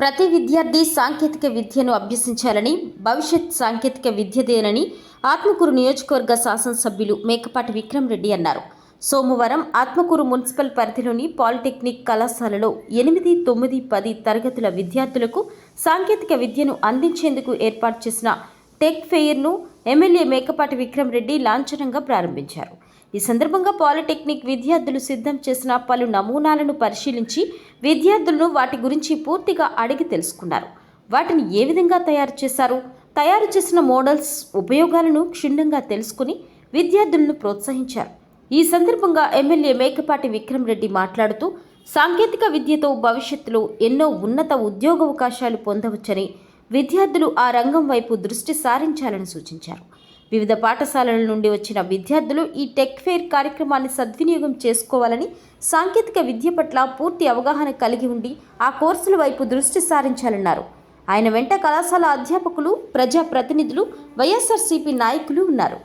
ప్రతి విద్యార్థి సాంకేతిక విద్యను అభ్యసించాలని భవిష్యత్ సాంకేతిక విద్యదేనని ఆత్మకూరు నియోజకవర్గ శాసనసభ్యులు మేకపాటి విక్రమ్ రెడ్డి అన్నారు. సోమవారం ఆత్మకూరు మున్సిపల్ పరిధిలోని పాలిటెక్నిక్ కళాశాలలో ఎనిమిది తొమ్మిది పది తరగతుల విద్యార్థులకు సాంకేతిక విద్యను అందించేందుకు ఏర్పాటు చేసిన టెక్ ఫెయిర్ను ఎమ్మెల్యే మేకపాటి విక్రమ్ రెడ్డి లాంఛనంగా ప్రారంభించారు. ఈ సందర్భంగా పాలిటెక్నిక్ విద్యార్థులు సిద్ధం చేసిన పలు నమూనాలను పరిశీలించి విద్యార్థులను వాటి గురించి పూర్తిగా అడిగి తెలుసుకున్నారు. వాటిని ఏ విధంగా తయారు చేశారు? తయారు చేసిన మోడల్స్ ఉపయోగాలను క్షుణ్ణంగా తెలుసుకుని విద్యార్థులను ప్రోత్సహించారు. ఈ సందర్భంగా ఎమ్మెల్యే మేకపాటి విక్రమ్ రెడ్డి మాట్లాడుతూ సాంకేతిక విద్యతో భవిష్యత్తులో ఎన్నో ఉన్నత ఉద్యోగావకాశాలు పొందవచ్చని విద్యార్థులు ఆ రంగం వైపు దృష్టి సారించాలని సూచించారు. వివిధ పాఠశాలల నుండి వచ్చిన విద్యార్థులు ఈ టెక్ ఫెయిర్ కార్యక్రమాన్ని సద్వినియోగం చేసుకోవాలని సాంకేతిక విద్య పట్ల పూర్తి అవగాహన కలిగి ఉండి ఆ కోర్సుల వైపు దృష్టి సారించాలన్నారు. ఆయన వెంట కళాశాల అధ్యాపకులు ప్రజాప్రతినిధులు వైఎస్ఆర్సీపీ నాయకులు ఉన్నారు.